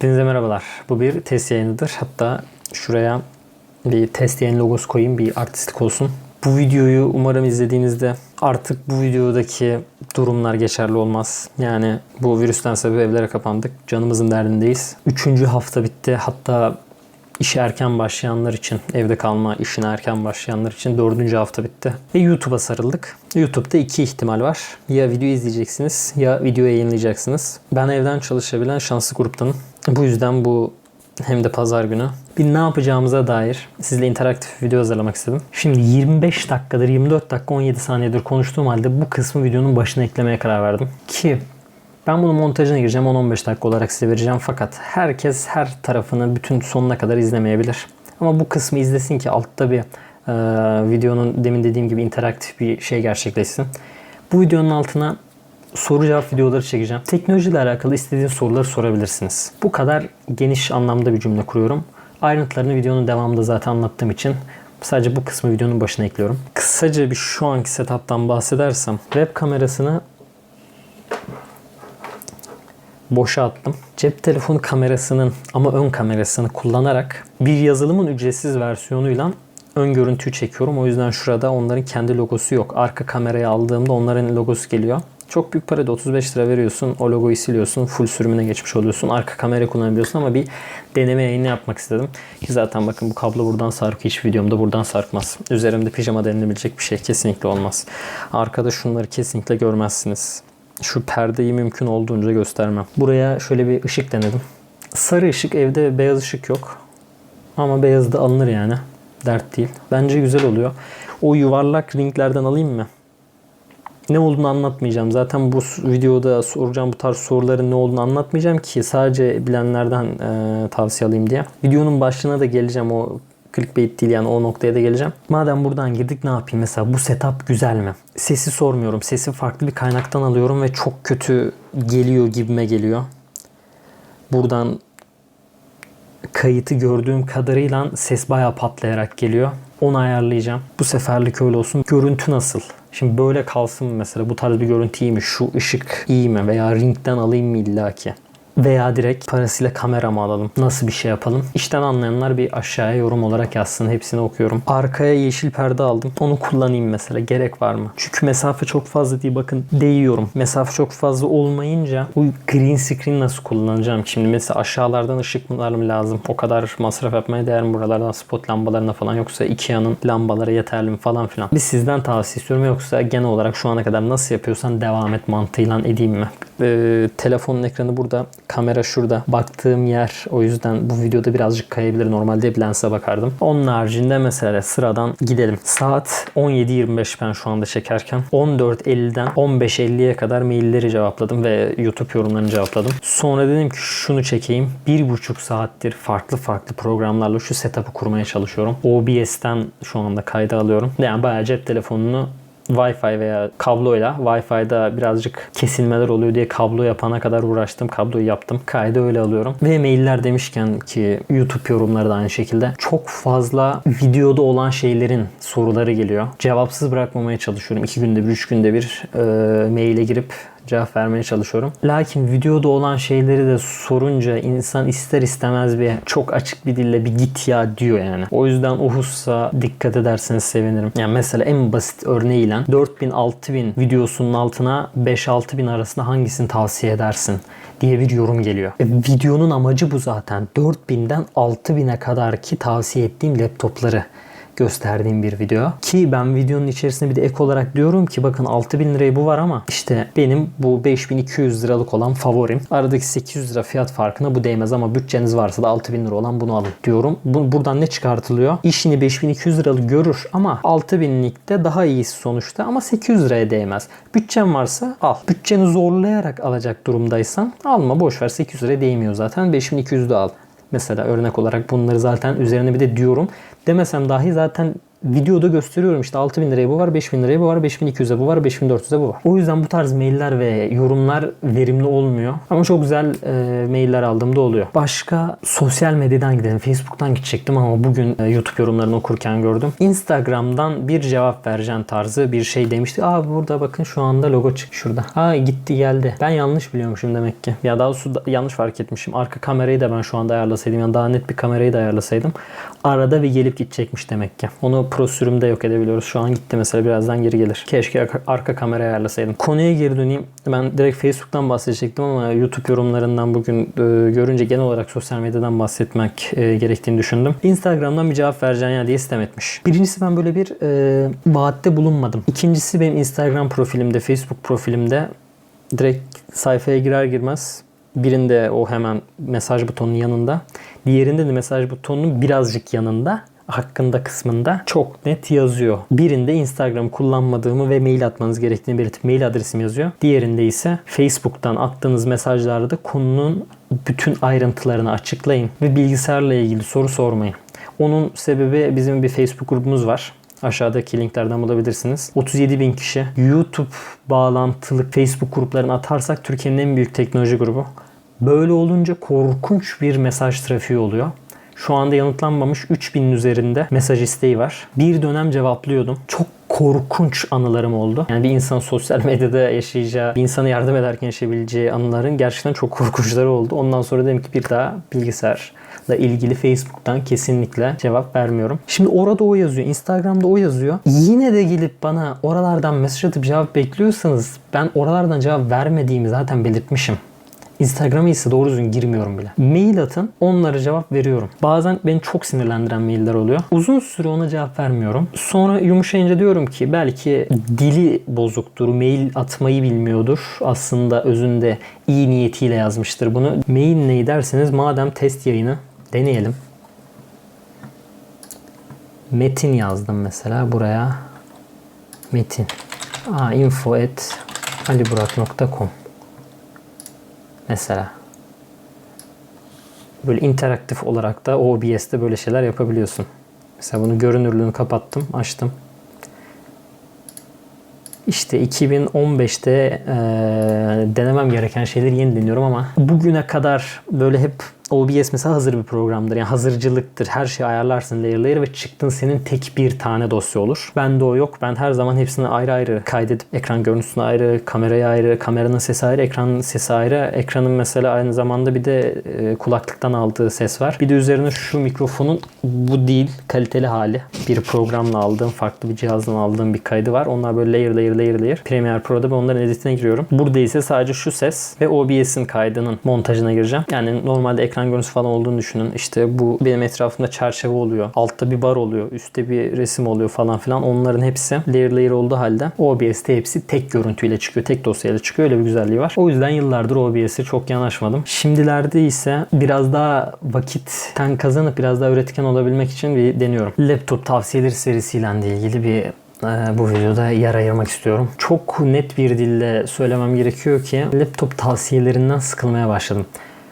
Hepinize merhabalar. Bu bir test yayınıdır. Hatta şuraya bir test yayın logosu koyayım. Bir artistlik olsun. Bu videoyu umarım izlediğinizde artık bu videodaki durumlar geçerli olmaz. Yani bu virüsten sebep evlere kapandık. Canımızın derdindeyiz. Üçüncü hafta bitti. Hatta işe erken başlayanlar için, evde kalma işine erken başlayanlar için dördüncü hafta bitti. Ve YouTube'a sarıldık. YouTube'da iki ihtimal var. Ya video izleyeceksiniz ya video yayınlayacaksınız. Ben evden çalışabilen şanslı gruptanım. Bu yüzden bu hem de pazar günü bir ne yapacağımıza dair sizle interaktif video hazırlamak istedim. Şimdi 25 dakikadır 24 dakika 17 saniyedir konuştuğum halde bu kısmı videonun başına eklemeye karar verdim. Ki ben bunun montajına gireceğim 10-15 dakika olarak size vereceğim fakat herkes her tarafını bütün sonuna kadar izlemeyebilir. Ama bu kısmı izlesin ki altta bir e, videonun demin dediğim gibi interaktif bir şey gerçekleşsin. Bu videonun altına soru cevap videoları çekeceğim. Teknolojiyle alakalı istediğiniz soruları sorabilirsiniz. Bu kadar geniş anlamda bir cümle kuruyorum. Ayrıntılarını videonun devamında zaten anlattığım için sadece bu kısmı videonun başına ekliyorum. Kısaca bir şu anki setup'tan bahsedersem web kamerasını boşa attım. Cep telefonu kamerasının ama ön kamerasını kullanarak bir yazılımın ücretsiz versiyonuyla ön görüntüyü çekiyorum. O yüzden şurada onların kendi logosu yok. Arka kamerayı aldığımda onların logosu geliyor. Çok büyük para da 35 lira veriyorsun. O logoyu siliyorsun. Full sürümüne geçmiş oluyorsun. Arka kamera kullanabiliyorsun ama bir deneme yayını yapmak istedim. Ki zaten bakın bu kablo buradan sarkıyor. Hiç videomda buradan sarkmaz. Üzerimde pijama denilebilecek bir şey kesinlikle olmaz. Arkada şunları kesinlikle görmezsiniz. Şu perdeyi mümkün olduğunca göstermem. Buraya şöyle bir ışık denedim. Sarı ışık evde beyaz ışık yok. Ama beyaz da alınır yani. Dert değil. Bence güzel oluyor. O yuvarlak ringlerden alayım mı? Ne olduğunu anlatmayacağım. Zaten bu videoda soracağım bu tarz soruların ne olduğunu anlatmayacağım ki sadece bilenlerden e, tavsiye alayım diye. Videonun başlığına da geleceğim o clickbait değil yani o noktaya da geleceğim. Madem buradan girdik ne yapayım? Mesela bu setup güzel mi? Sesi sormuyorum. Sesi farklı bir kaynaktan alıyorum ve çok kötü geliyor gibime geliyor. Buradan kayıtı gördüğüm kadarıyla ses bayağı patlayarak geliyor. Onu ayarlayacağım. Bu seferlik öyle olsun. Görüntü nasıl? Şimdi böyle kalsın mesela? Bu tarz bir görüntü iyi mi? Şu ışık iyi mi? Veya ringden alayım mı illaki? Veya direkt parasıyla kamera mı alalım? Nasıl bir şey yapalım? İşten anlayanlar bir aşağıya yorum olarak yazsın. Hepsini okuyorum. Arkaya yeşil perde aldım. Onu kullanayım mesela. Gerek var mı? Çünkü mesafe çok fazla değil. Bakın değiyorum. Mesafe çok fazla olmayınca bu green screen nasıl kullanacağım? Şimdi mesela aşağılardan ışıklar mı lazım? O kadar masraf yapmaya değer mi buralardan spot lambalarına falan? Yoksa Ikea'nın lambaları yeterli mi falan filan? Bir sizden tavsiye istiyorum. Yoksa genel olarak şu ana kadar nasıl yapıyorsan devam et mantığıyla edeyim mi? Ee, telefonun ekranı burada. Kamera şurada. Baktığım yer o yüzden bu videoda birazcık kayabilir. Normalde hep lense bakardım. Onun haricinde mesela sıradan gidelim. Saat 17.25 ben şu anda çekerken. 14.50'den 15.50'ye kadar mailleri cevapladım ve YouTube yorumlarını cevapladım. Sonra dedim ki şunu çekeyim. Bir buçuk saattir farklı farklı programlarla şu setup'ı kurmaya çalışıyorum. OBS'ten şu anda kayda alıyorum. Yani bayağı cep telefonunu Wi-Fi veya kabloyla Wi-Fi'da birazcık kesilmeler oluyor diye kablo yapana kadar uğraştım. Kabloyu yaptım. Kaydı öyle alıyorum. Ve mailler demişken ki YouTube yorumları da aynı şekilde çok fazla videoda olan şeylerin soruları geliyor. Cevapsız bırakmamaya çalışıyorum. 2 günde bir, 3 günde bir e, maile girip cevap vermeye çalışıyorum. Lakin videoda olan şeyleri de sorunca insan ister istemez bir çok açık bir dille bir git ya diyor yani. O yüzden o hususa dikkat ederseniz sevinirim. Yani mesela en basit örneğiyle 4000 6000 videosunun altına 5-6 bin arasında hangisini tavsiye edersin? diye bir yorum geliyor. E, videonun amacı bu zaten. 4000'den 6000'e kadar ki tavsiye ettiğim laptopları gösterdiğim bir video. Ki ben videonun içerisinde bir de ek olarak diyorum ki bakın 6000 liraya bu var ama işte benim bu 5200 liralık olan favorim. Aradaki 800 lira fiyat farkına bu değmez ama bütçeniz varsa da 6000 lira olan bunu alın diyorum. Bu, buradan ne çıkartılıyor? İşini 5200 liralık görür ama 6000'likte daha iyisi sonuçta ama 800 liraya değmez. Bütçen varsa al. Bütçeni zorlayarak alacak durumdaysan alma boş ver 800 liraya değmiyor zaten 5200 de al. Mesela örnek olarak bunları zaten üzerine bir de diyorum. Demesem dahi zaten videoda gösteriyorum işte 6000 liraya bu var, 5000 liraya bu var, 5200'e bu var, 5400'e bu var. O yüzden bu tarz mailler ve yorumlar verimli olmuyor. Ama çok güzel e, mailler aldığımda oluyor. Başka sosyal medyadan gidelim. Facebook'tan gidecektim ama bugün e, YouTube yorumlarını okurken gördüm. Instagram'dan bir cevap vereceğin tarzı bir şey demişti. Aa burada bakın şu anda logo çık şurada. Aa gitti geldi. Ben yanlış biliyormuşum demek ki. Ya daha doğrusu da- yanlış fark etmişim. Arka kamerayı da ben şu anda ayarlasaydım. Yani daha net bir kamerayı da ayarlasaydım. Arada bir gelip gidecekmiş demek ki. Onu pro sürümde yok edebiliyoruz. Şu an gitti mesela birazdan geri gelir. Keşke arka, kamerayı ayarlasaydım. Konuya geri döneyim. Ben direkt Facebook'tan bahsedecektim ama YouTube yorumlarından bugün e, görünce genel olarak sosyal medyadan bahsetmek e, gerektiğini düşündüm. Instagram'dan bir cevap vereceğin ya diye sistem etmiş. Birincisi ben böyle bir e, vaatte bulunmadım. İkincisi benim Instagram profilimde, Facebook profilimde direkt sayfaya girer girmez birinde o hemen mesaj butonunun yanında, diğerinde de mesaj butonunun birazcık yanında hakkında kısmında çok net yazıyor. Birinde Instagram kullanmadığımı ve mail atmanız gerektiğini belirtip mail adresim yazıyor. Diğerinde ise Facebook'tan attığınız mesajlarda konunun bütün ayrıntılarını açıklayın ve bilgisayarla ilgili soru sormayın. Onun sebebi bizim bir Facebook grubumuz var. Aşağıdaki linklerden bulabilirsiniz. 37 bin kişi. YouTube bağlantılı Facebook gruplarını atarsak Türkiye'nin en büyük teknoloji grubu. Böyle olunca korkunç bir mesaj trafiği oluyor. Şu anda yanıtlanmamış 3000'in üzerinde mesaj isteği var. Bir dönem cevaplıyordum. Çok korkunç anılarım oldu. Yani bir insan sosyal medyada yaşayacağı, bir insana yardım ederken yaşayabileceği anıların gerçekten çok korkunçları oldu. Ondan sonra dedim ki bir daha bilgisayarla ilgili Facebook'tan kesinlikle cevap vermiyorum. Şimdi orada o yazıyor. Instagram'da o yazıyor. Yine de gelip bana oralardan mesaj atıp cevap bekliyorsanız ben oralardan cevap vermediğimi zaten belirtmişim. Instagram'a ise doğru düzgün girmiyorum bile. Mail atın onlara cevap veriyorum. Bazen beni çok sinirlendiren mailler oluyor. Uzun süre ona cevap vermiyorum. Sonra yumuşayınca diyorum ki belki dili bozuktur, mail atmayı bilmiyordur. Aslında özünde iyi niyetiyle yazmıştır bunu. Mail ne derseniz madem test yayını deneyelim. Metin yazdım mesela buraya. Metin. Aa, info at aliburak.com mesela. Böyle interaktif olarak da OBS'te böyle şeyler yapabiliyorsun. Mesela bunu görünürlüğünü kapattım, açtım. İşte 2015'te e, denemem gereken şeyleri yeni deniyorum ama bugüne kadar böyle hep OBS mesela hazır bir programdır. Yani hazırcılıktır. Her şeyi ayarlarsın layer layer ve çıktın senin tek bir tane dosya olur. Bende o yok. Ben her zaman hepsini ayrı ayrı kaydedip ekran görüntüsünü ayrı, kamerayı ayrı, kameranın sesi ayrı, ekranın sesi ayrı. Ekranın mesela aynı zamanda bir de e, kulaklıktan aldığı ses var. Bir de üzerine şu mikrofonun bu değil kaliteli hali. Bir programla aldığım, farklı bir cihazdan aldığım bir kaydı var. Onlar böyle layer layer layer layer. Premiere Pro'da ben onların editine giriyorum. Burada ise sadece şu ses ve OBS'in kaydının montajına gireceğim. Yani normalde ekran görüntüsü falan olduğunu düşünün. İşte bu benim etrafımda çerçeve oluyor. Altta bir bar oluyor. Üstte bir resim oluyor falan filan. Onların hepsi layer layer olduğu halde OBS'te hepsi tek görüntüyle çıkıyor. Tek dosyayla çıkıyor. Öyle bir güzelliği var. O yüzden yıllardır OBS'e çok yanaşmadım. Şimdilerde ise biraz daha vakitten kazanıp biraz daha üretken olabilmek için bir deniyorum. Laptop tavsiyeleri serisiyle ilgili bir e, bu videoda yer ayırmak istiyorum. Çok net bir dille söylemem gerekiyor ki laptop tavsiyelerinden sıkılmaya başladım.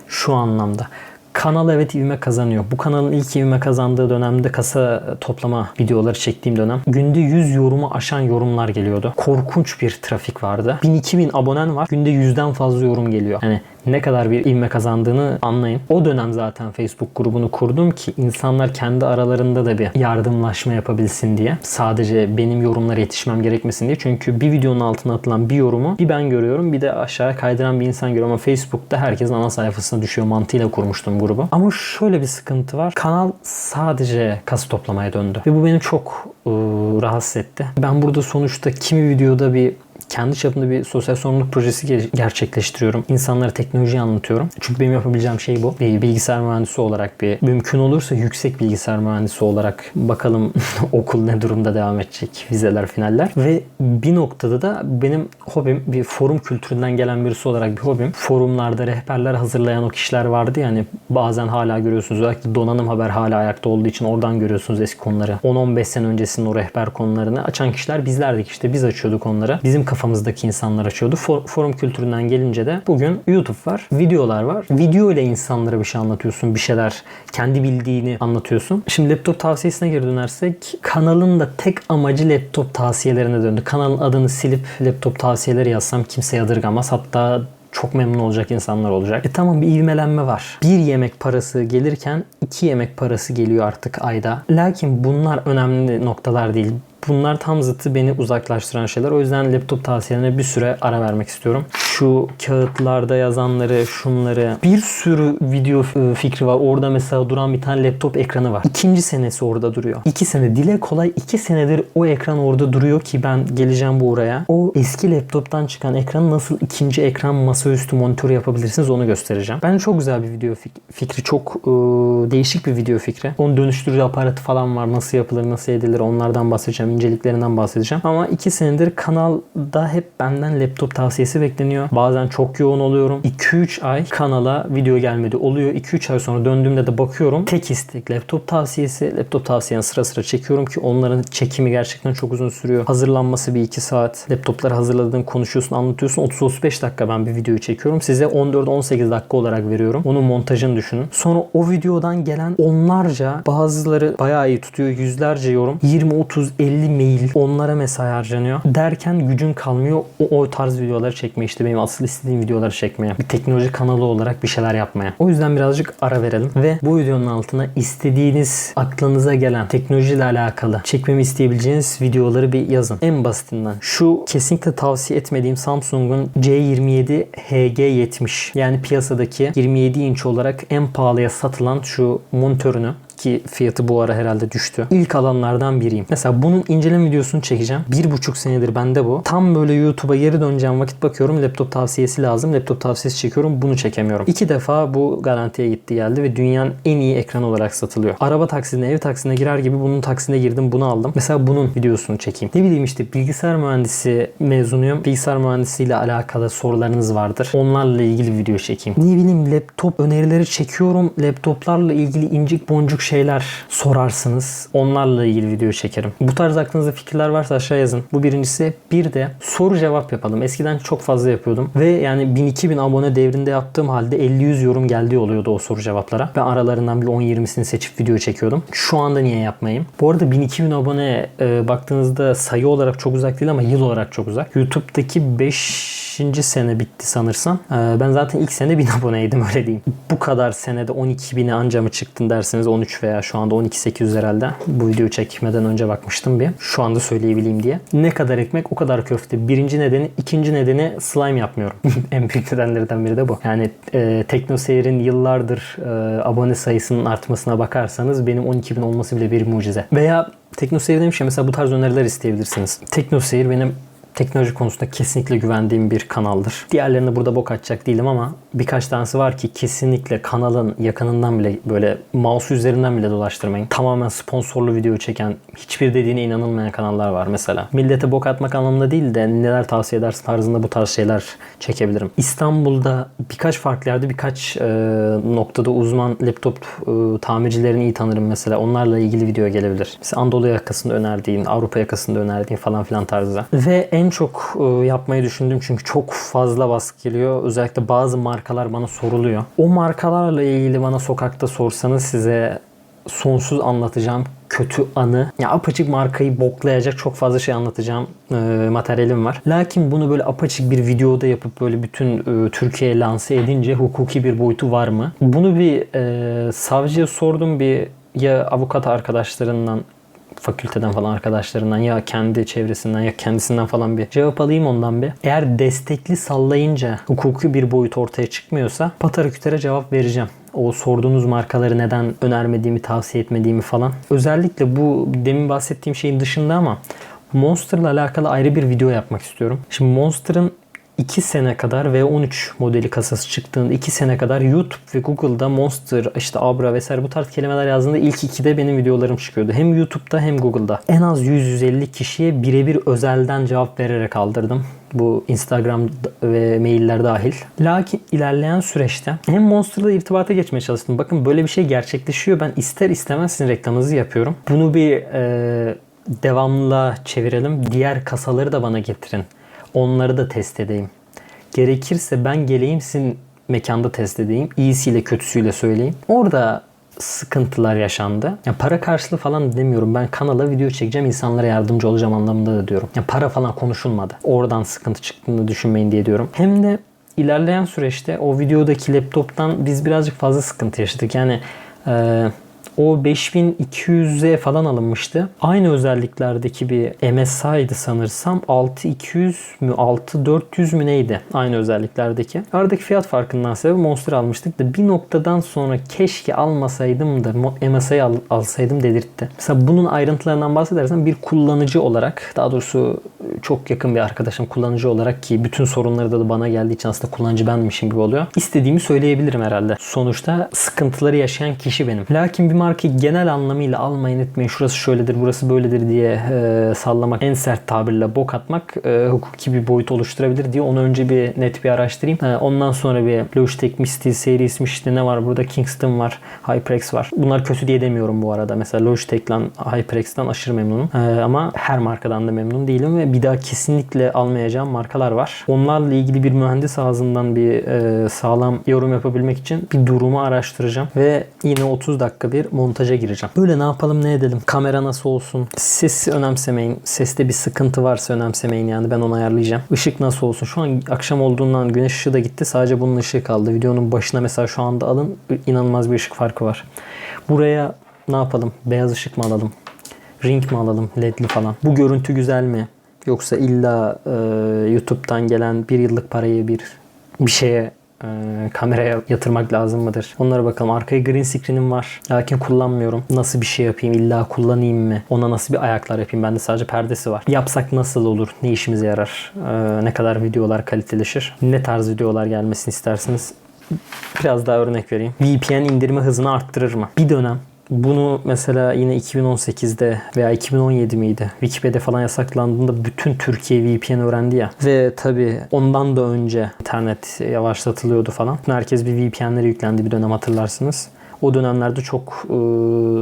Şu anlamda. Kanal evet ivme kazanıyor. Bu kanalın ilk ivme kazandığı dönemde kasa toplama videoları çektiğim dönem. Günde 100 yorumu aşan yorumlar geliyordu. Korkunç bir trafik vardı. 1000-2000 abonen var. Günde 100'den fazla yorum geliyor. Yani ne kadar bir ivme kazandığını anlayın. O dönem zaten Facebook grubunu kurdum ki insanlar kendi aralarında da bir yardımlaşma yapabilsin diye. Sadece benim yorumlara yetişmem gerekmesin diye. Çünkü bir videonun altına atılan bir yorumu bir ben görüyorum bir de aşağıya kaydıran bir insan görüyor ama Facebook'ta herkesin ana sayfasına düşüyor mantığıyla kurmuştum grubu. Ama şöyle bir sıkıntı var. Kanal sadece kası toplamaya döndü. Ve bu beni çok ıı, rahatsız etti. Ben burada sonuçta kimi videoda bir kendi çapında bir sosyal sorumluluk projesi ge- gerçekleştiriyorum. İnsanlara teknolojiyi anlatıyorum. Çünkü benim yapabileceğim şey bu. Bir bilgisayar mühendisi olarak bir mümkün olursa yüksek bilgisayar mühendisi olarak bakalım okul ne durumda devam edecek. Vizeler, finaller. Ve bir noktada da benim hobim bir forum kültüründen gelen birisi olarak bir hobim. Forumlarda rehberler hazırlayan o kişiler vardı yani bazen hala görüyorsunuz. Özellikle donanım haber hala ayakta olduğu için oradan görüyorsunuz eski konuları. 10-15 sene öncesinin o rehber konularını açan kişiler bizlerdik işte. Biz açıyorduk onları. Bizim kafamızdaki insanlar açıyordu. For- forum kültüründen gelince de bugün YouTube var, videolar var. Video ile insanlara bir şey anlatıyorsun, bir şeyler kendi bildiğini anlatıyorsun. Şimdi laptop tavsiyesine geri dönersek kanalın da tek amacı laptop tavsiyelerine döndü. Kanalın adını silip laptop tavsiyeleri yazsam kimse yadırgamaz. Hatta çok memnun olacak insanlar olacak. E tamam bir ivmelenme var. Bir yemek parası gelirken iki yemek parası geliyor artık ayda. Lakin bunlar önemli noktalar değil. Bunlar tam zıttı beni uzaklaştıran şeyler. O yüzden laptop tavsiyelerine bir süre ara vermek istiyorum. Şu kağıtlarda yazanları, şunları bir sürü video e, fikri var. Orada mesela duran bir tane laptop ekranı var. İkinci senesi orada duruyor. İki sene. Dile kolay iki senedir o ekran orada duruyor ki ben geleceğim bu oraya. O eski laptoptan çıkan ekranı nasıl ikinci ekran masaüstü monitör yapabilirsiniz onu göstereceğim. Bence çok güzel bir video fik- fikri. Çok e, değişik bir video fikri. Onun dönüştürücü aparatı falan var. Nasıl yapılır, nasıl edilir onlardan bahsedeceğim. İnceliklerinden bahsedeceğim. Ama iki senedir kanalda hep benden laptop tavsiyesi bekleniyor. Bazen çok yoğun oluyorum. 2-3 ay kanala video gelmedi oluyor. 2-3 ay sonra döndüğümde de bakıyorum. Tek istek laptop tavsiyesi. Laptop tavsiyeni sıra sıra çekiyorum ki onların çekimi gerçekten çok uzun sürüyor. Hazırlanması bir 2 saat. Laptopları hazırladın, konuşuyorsun, anlatıyorsun. 30-35 dakika ben bir videoyu çekiyorum. Size 14-18 dakika olarak veriyorum. Onun montajını düşünün. Sonra o videodan gelen onlarca bazıları bayağı iyi tutuyor. Yüzlerce yorum. 20, 30, 50 mail onlara mesai harcanıyor. Derken gücün kalmıyor o, o tarz videoları çekmeye işte benim asıl istediğim videoları çekmeye. Bir teknoloji kanalı olarak bir şeyler yapmaya. O yüzden birazcık ara verelim ve bu videonun altına istediğiniz aklınıza gelen teknolojiyle alakalı çekmemi isteyebileceğiniz videoları bir yazın. En basitinden şu kesinlikle tavsiye etmediğim Samsung'un C27 HG70 yani piyasadaki 27 inç olarak en pahalıya satılan şu monitörünü ki fiyatı bu ara herhalde düştü. İlk alanlardan biriyim. Mesela bunun inceleme videosunu çekeceğim. Bir buçuk senedir bende bu. Tam böyle YouTube'a geri döneceğim vakit bakıyorum laptop tavsiyesi lazım. Laptop tavsiyesi çekiyorum. Bunu çekemiyorum. İki defa bu garantiye gitti geldi ve dünyanın en iyi ekranı olarak satılıyor. Araba taksidine, ev taksidine girer gibi bunun taksine girdim bunu aldım. Mesela bunun videosunu çekeyim. Ne bileyim işte bilgisayar mühendisi mezunuyum. Bilgisayar mühendisiyle alakalı sorularınız vardır. Onlarla ilgili video çekeyim. Ne bileyim laptop önerileri çekiyorum. Laptoplarla ilgili incik boncuk şeyler sorarsınız. Onlarla ilgili video çekerim. Bu tarz aklınızda fikirler varsa aşağı yazın. Bu birincisi. Bir de soru cevap yapalım. Eskiden çok fazla yapıyordum. Ve yani 1000-2000 abone devrinde yaptığım halde 50-100 yorum geldiği oluyordu o soru cevaplara. Ben aralarından bir 10-20'sini seçip video çekiyordum. Şu anda niye yapmayayım? Bu arada 1000-2000 abone e, baktığınızda sayı olarak çok uzak değil ama yıl olarak çok uzak. YouTube'daki 5 sene bitti sanırsam. Ee, ben zaten ilk sene 1000 aboneydim öyle diyeyim. Bu kadar senede 12 bine anca mı çıktın derseniz 13 veya şu anda 12.800 herhalde. Bu videoyu çekmeden önce bakmıştım bir. Şu anda söyleyebileyim diye. Ne kadar ekmek o kadar köfte. Birinci nedeni. ikinci nedeni slime yapmıyorum. en büyük nedenlerden biri de bu. Yani e, TeknoSeyir'in yıllardır e, abone sayısının artmasına bakarsanız benim 12 bin olması bile bir mucize. Veya TeknoSeyir demiş ya mesela bu tarz öneriler isteyebilirsiniz. TeknoSeyir benim teknoloji konusunda kesinlikle güvendiğim bir kanaldır. Diğerlerini burada bok atacak değilim ama birkaç tanesi var ki kesinlikle kanalın yakınından bile böyle mouse üzerinden bile dolaştırmayın. Tamamen sponsorlu video çeken, hiçbir dediğine inanılmayan kanallar var mesela. Millete bok atmak anlamında değil de neler tavsiye edersin tarzında bu tarz şeyler çekebilirim. İstanbul'da birkaç farklı yerde birkaç e, noktada uzman laptop e, tamircilerini iyi tanırım mesela. Onlarla ilgili video gelebilir. Mesela Anadolu yakasında önerdiğin, Avrupa yakasında önerdiğin falan filan tarzda. Ve en çok e, yapmayı düşündüm çünkü çok fazla baskı geliyor. Özellikle bazı markalar bana soruluyor. O markalarla ilgili bana sokakta sorsanız size sonsuz anlatacağım kötü anı. Ya apaçık markayı boklayacak çok fazla şey anlatacağım e, materyalim var. Lakin bunu böyle apaçık bir videoda yapıp böyle bütün e, Türkiye'ye lanse edince hukuki bir boyutu var mı? Bunu bir e, savcıya sordum bir ya avukat arkadaşlarından fakülteden falan arkadaşlarından ya kendi çevresinden ya kendisinden falan bir cevap alayım ondan bir. Eğer destekli sallayınca hukuki bir boyut ortaya çıkmıyorsa patara kütere cevap vereceğim. O sorduğunuz markaları neden önermediğimi, tavsiye etmediğimi falan. Özellikle bu demin bahsettiğim şeyin dışında ama Monster'la alakalı ayrı bir video yapmak istiyorum. Şimdi Monster'ın 2 sene kadar V13 modeli kasası çıktığında 2 sene kadar YouTube ve Google'da Monster, işte Abra vesaire bu tarz kelimeler yazdığında ilk ikide benim videolarım çıkıyordu. Hem YouTube'da hem Google'da. En az 100-150 kişiye birebir özelden cevap vererek aldırdım. Bu Instagram ve mailler dahil. Lakin ilerleyen süreçte hem Monster'la irtibata geçmeye çalıştım. Bakın böyle bir şey gerçekleşiyor. Ben ister istemez sizin reklamınızı yapıyorum. Bunu bir e, devamlı çevirelim. Diğer kasaları da bana getirin. Onları da test edeyim. Gerekirse ben geleyim sizin mekanda test edeyim. İyisiyle kötüsüyle söyleyeyim. Orada sıkıntılar yaşandı. Ya para karşılığı falan demiyorum. Ben kanala video çekeceğim, insanlara yardımcı olacağım anlamında da diyorum. Ya para falan konuşulmadı. Oradan sıkıntı çıktığını düşünmeyin diye diyorum. Hem de ilerleyen süreçte o videodaki laptoptan biz birazcık fazla sıkıntı yaşadık. Yani e, o 5200'e falan alınmıştı. Aynı özelliklerdeki bir MSI'ydi sanırsam. 6200 mü 6400 mü neydi? Aynı özelliklerdeki. Aradaki fiyat farkından sebep Monster almıştık da bir noktadan sonra keşke almasaydım da MSI al, alsaydım delirtti. Mesela bunun ayrıntılarından bahsedersem bir kullanıcı olarak daha doğrusu çok yakın bir arkadaşım kullanıcı olarak ki bütün sorunları da bana geldiği için aslında kullanıcı benmişim gibi oluyor. İstediğimi söyleyebilirim herhalde. Sonuçta sıkıntıları yaşayan kişi benim. Lakin bir markayı genel anlamıyla almayın etmeyin şurası şöyledir burası böyledir diye e, sallamak en sert tabirle bok atmak e, hukuki bir boyut oluşturabilir diye onu önce bir net bir araştırayım. E, ondan sonra bir Logitech Misty serisi işte ne var burada Kingston var HyperX var. Bunlar kötü diye demiyorum bu arada. Mesela Logitech'le HyperX'ten aşırı memnunum. E, ama her markadan da memnun değilim ve bir daha kesinlikle almayacağım markalar var. Onlarla ilgili bir mühendis ağzından bir e, sağlam yorum yapabilmek için bir durumu araştıracağım ve yine 30 dakika bir montaja gireceğim. Böyle ne yapalım ne edelim? Kamera nasıl olsun? Sesi önemsemeyin. Seste bir sıkıntı varsa önemsemeyin yani ben onu ayarlayacağım. Işık nasıl olsun? Şu an akşam olduğundan güneş ışığı da gitti. Sadece bunun ışığı kaldı. Videonun başına mesela şu anda alın. inanılmaz bir ışık farkı var. Buraya ne yapalım? Beyaz ışık mı alalım? Ring mi alalım? Ledli falan. Bu görüntü güzel mi? Yoksa illa e, YouTube'dan gelen bir yıllık parayı bir bir şeye e, kameraya yatırmak lazım mıdır? Onlara bakalım. Arkaya green screen'im var. Lakin kullanmıyorum. Nasıl bir şey yapayım? İlla kullanayım mı? Ona nasıl bir ayaklar yapayım? Bende sadece perdesi var. Yapsak nasıl olur? Ne işimize yarar? E, ne kadar videolar kaliteleşir? Ne tarz videolar gelmesini istersiniz? Biraz daha örnek vereyim. VPN indirme hızını arttırır mı? Bir dönem bunu mesela yine 2018'de veya 2017 miydi? Wikipedia falan yasaklandığında bütün Türkiye VPN öğrendi ya. Ve tabi ondan da önce internet yavaşlatılıyordu falan. Herkes bir VPN'lere yüklendi bir dönem hatırlarsınız. O dönemlerde çok e,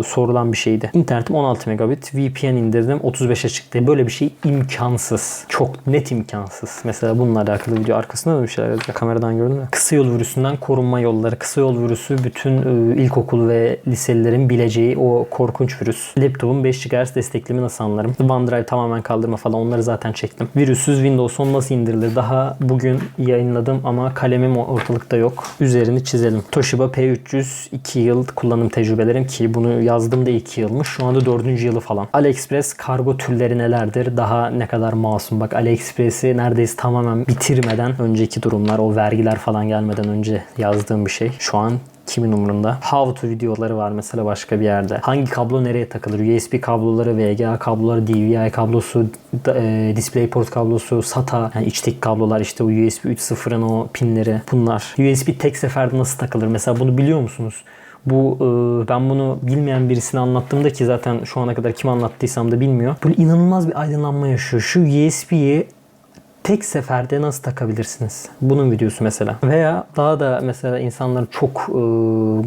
sorulan bir şeydi. İnternetim 16 megabit. VPN indirdim 35'e çıktı. Böyle bir şey imkansız. Çok net imkansız. Mesela bununla alakalı video arkasında da bir şeyler yazıyor. Kameradan gördün mü? Kısa yol virüsünden korunma yolları. Kısa yol virüsü bütün e, ilkokul ve liselilerin bileceği o korkunç virüs. Laptopun 5 GHz desteklemi nasıl anlarım? OneDrive tamamen kaldırma falan onları zaten çektim. Virüsüz Windows 10 nasıl indirilir? Daha bugün yayınladım ama kalemim ortalıkta yok. Üzerini çizelim. Toshiba P300 2 yıl kullanım tecrübelerim ki bunu yazdım da 2 yılmış. Şu anda 4. yılı falan. AliExpress kargo türleri nelerdir? Daha ne kadar masum. Bak AliExpress'i neredeyse tamamen bitirmeden önceki durumlar o vergiler falan gelmeden önce yazdığım bir şey. Şu an kimin umurunda? How to videoları var mesela başka bir yerde. Hangi kablo nereye takılır? USB kabloları, VGA kabloları, DVI kablosu, e, DisplayPort kablosu, SATA, yani içteki kablolar işte o USB 3.0'ın o pinleri bunlar. USB tek seferde nasıl takılır? Mesela bunu biliyor musunuz? Bu e, ben bunu bilmeyen birisine anlattığımda ki zaten şu ana kadar kim anlattıysam da bilmiyor. Böyle inanılmaz bir aydınlanma yaşıyor. Şu USB'yi tek seferde nasıl takabilirsiniz? Bunun videosu mesela. Veya daha da mesela insanların çok e,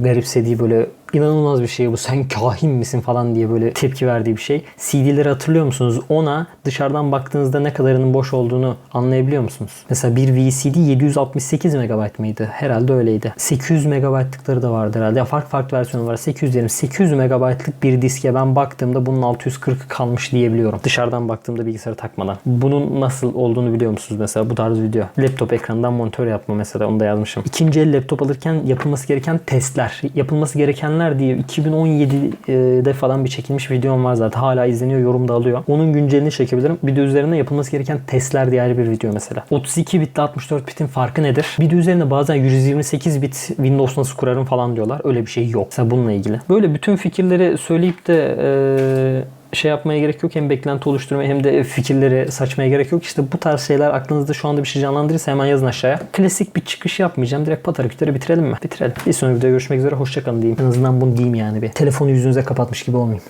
garipsediği böyle inanılmaz bir şey bu. Sen kahin misin falan diye böyle tepki verdiği bir şey. CD'leri hatırlıyor musunuz? Ona dışarıdan baktığınızda ne kadarının boş olduğunu anlayabiliyor musunuz? Mesela bir VCD 768 MB mıydı? Herhalde öyleydi. 800 MB'lıkları da vardı herhalde. Ya farklı farklı versiyonu var. 800 diyelim. 800 MB'lık bir diske ben baktığımda bunun 640 kalmış diyebiliyorum. Dışarıdan baktığımda bilgisayara takmadan. Bunun nasıl olduğunu biliyor musunuz mesela bu tarz video? Laptop ekranından monitör yapma mesela onu da yazmışım. İkinci el laptop alırken yapılması gereken testler. Yapılması gereken izleyenler diye 2017'de falan bir çekilmiş videom var zaten. Hala izleniyor, yorum da alıyor. Onun güncelini çekebilirim. Bir de üzerine yapılması gereken testler diye bir video mesela. 32 bitle 64 bitin farkı nedir? Bir de üzerine bazen 128 bit Windows nasıl kurarım falan diyorlar. Öyle bir şey yok. Mesela bununla ilgili. Böyle bütün fikirleri söyleyip de ee, şey yapmaya gerek yok. Hem beklenti oluşturmaya hem de fikirleri saçmaya gerek yok. İşte bu tarz şeyler aklınızda şu anda bir şey canlandırırsa hemen yazın aşağıya. Klasik bir çıkış yapmayacağım. Direkt patarakütleri bitirelim mi? Bitirelim. Bir sonraki videoda görüşmek üzere. Hoşçakalın diyeyim. En azından bunu diyeyim yani bir. Telefonu yüzünüze kapatmış gibi olmayayım.